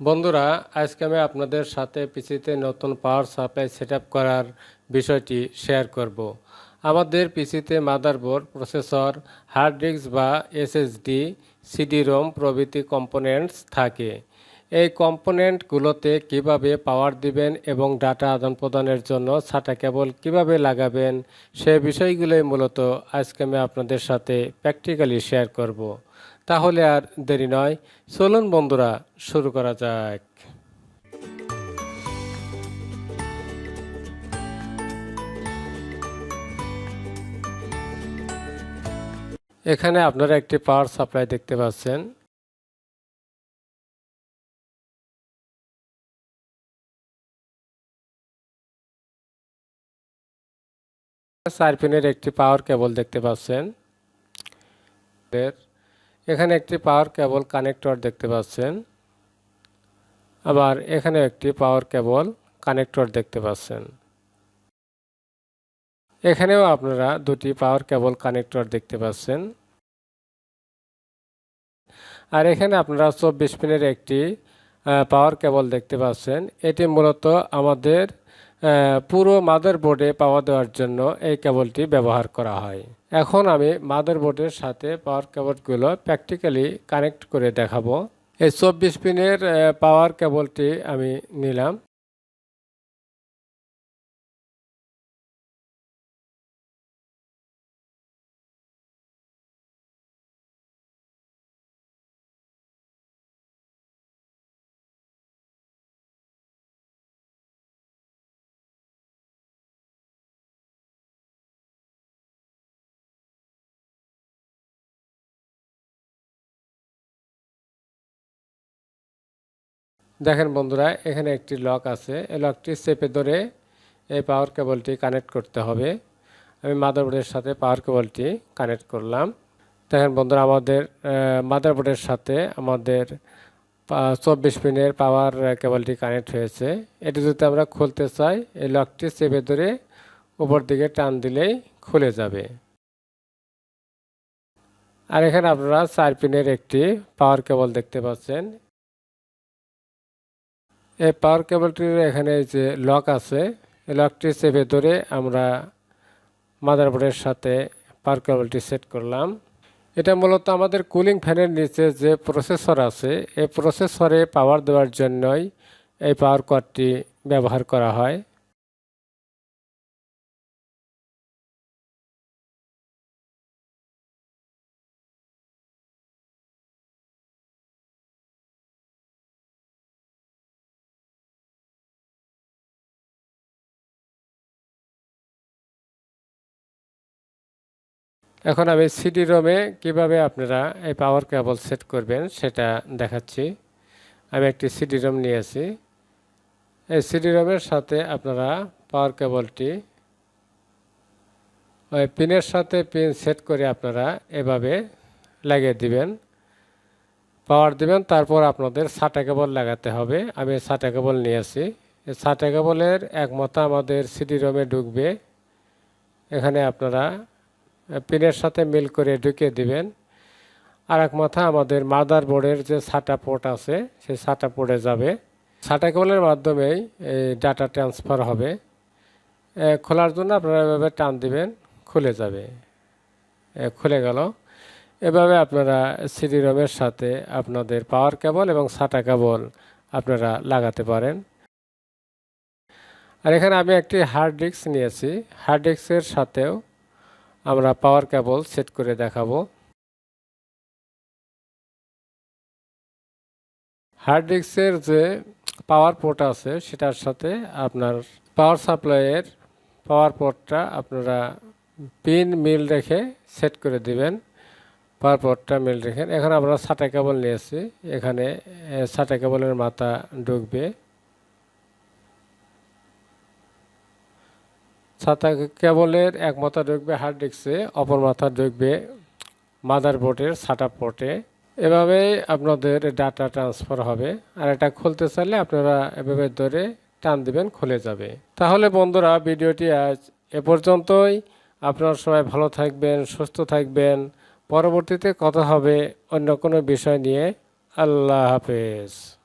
বন্ধুরা, আজকে আমি আপনাদের সাথে পিসিতে নতুন পাওয়ার সাপ্লাই সেট করার বিষয়টি শেয়ার করব। আমাদের পিসিতে মাদারবোর্ড প্রসেসর হার্ড ডিস্ক বা এসএসডি সিডি রোম প্রভৃতি কম্পোনেন্টস থাকে। এই কম্পোনেন্টগুলোতে কীভাবে পাওয়ার দিবেন এবং ডাটা আদান প্রদানের জন্য সাটা কেবল কীভাবে লাগাবেন, সে বিষয়গুলোই মূলত আজকে আমি আপনাদের সাথে প্র্যাকটিক্যালি শেয়ার করব। তাহলে আর দেরি নয়। চলুন বন্ধুরা, শুরু করা যাক। এখানে আপনারা একটি পাওয়ার সাপ্লাই দেখতে পাচ্ছেন। চার পিনের একটি পাওয়ার কেবল দেখতে পাচ্ছেন। এখানে একটি পাওয়ার কেবল কানেক্টর দেখতে পাচ্ছেন। আবার এখানে একটি পাওয়ার কেবল কানেক্টর দেখতে পাচ্ছেন। এখানেও আপনারা দুটি পাওয়ার কেবল কানেক্টর দেখতে পাচ্ছেন। আর এখানে আপনারা চব্বিশ পিনের একটি পাওয়ার কেবল দেখতে পাচ্ছেন। এটি মূলত আমাদের পুরো মাদার বোর্ডে পাওয়া দেওয়ার জন্য এই কেবলটি ব্যবহার করা হয়। এখন আমি মাদার বোর্ডের সাথে পাওয়ার কেবলগুলো প্র্যাকটিক্যালি কানেক্ট করে দেখাবো। এই চব্বিশ পিনের পাওয়ার কেবলটি আমি নিলাম। দেখেন বন্ধুরা, এখানে একটি লক আছে। এই লকটি চেপে ধরে এই পাওয়ার কেবলটি কানেক্ট করতে হবে। আমি মাদারবোর্ডের সাথে পাওয়ার কেবলটি কানেক্ট করলাম। দেখেন বন্ধুরা, আমাদের মাদারবোর্ডের সাথে আমাদের চব্বিশ পিনের পাওয়ার কেবলটি কানেক্ট হয়েছে। এটি যদি আমরা খুলতে চাই, এই লকটি চেপে ধরে উপর দিকে টান দিলেই খুলে যাবে। আর এখানে আপনারা চার পিনের একটি পাওয়ার কেবল দেখতে পাচ্ছেন। এই পাওয়ার কেবলটির এখানে যে লক আছে, এই লকটি চেপে ধরে আমরা মাদারবোর্ডের সাথে পাওয়ার কেবলটি সেট করলাম। এটা মূলত আমাদের কুলিং ফ্যানের নিচে যে প্রসেসর আছে, এই প্রসেসরে পাওয়ার দেওয়ার জন্যই এই পাওয়ার কর্ডটি ব্যবহার করা হয়। এখন আমি সিডি রোমে কীভাবে আপনারা এই পাওয়ার কেবল সেট করবেন সেটা দেখাচ্ছি। আমি একটি সিডি রোম নিয়েছি এই সিডি রোমের সাথে আপনারা পাওয়ার কেবলটি ওই পিনের সাথে পিন সেট করে আপনারা এভাবে লাগিয়ে দিবেন। পাওয়ার দিবেন, তারপর আপনাদের সাটা কেবল লাগাতে হবে। আমি সাটা কেবল নিয়েছি সাটা কেবলের এক মতা আমাদের সিডি রোমে ঢুকবে। এখানে আপনারা পিনের সাথে মিল করে ঢুকিয়ে দিবেন। আর এক মাথা আমাদের মাদার বোর্ডের যে সাটা পোর্ট আছে, সেই সাটা পোর্টে যাবে। সাটা কেবলের মাধ্যমেই এই ডাটা ট্রান্সফার হবে। খোলার জন্য আপনারা এভাবে টান দিবেন, খুলে যাবে। খুলে গেল। এভাবে আপনারা সিডি রমের সাথে আপনাদের পাওয়ার কেবল এবং সাটা কেবল আপনারা লাগাতে পারেন। আর এখানে আমি একটি হার্ড ডিস্ক নিয়েছি। হার্ড ডিস্কের সাথেও আমরা পাওয়ার কেবল সেট করে দেখাবো। হার্ড ডিস্কের যে পাওয়ার পোর্ট আছে, সেটার সাথে আপনার পাওয়ার সাপ্লাইয়ের পাওয়ার পোর্টটা আপনারা পিন মিল রেখে সেট করে দিবেন। পাওয়ার পোর্টটা মিল রেখে। এখন আমরা সাটা কেবল নিয়েছি এখানে সাটা কেবলের মাথা ঢুকবে। ছাতা কেবলের এক মাথা ঢুকবে হার্ড ডিস্কে অপর মাথা ঢুকবে মাদার বোর্ডের সাটা পোর্টে এভাবেই আপনাদের ডাটা ট্রান্সফার হবে। আর এটা খুলতে চাইলে আপনারা এভাবে ধরে টান দিবেন, খুলে যাবে। তাহলে বন্ধুরা, ভিডিওটি আজ এ পর্যন্তই। আপনারা সবাই ভালো থাকবেন, সুস্থ থাকবেন। পরবর্তীতে কথা হবে অন্য কোনো বিষয় নিয়ে। আল্লাহ হাফেজ।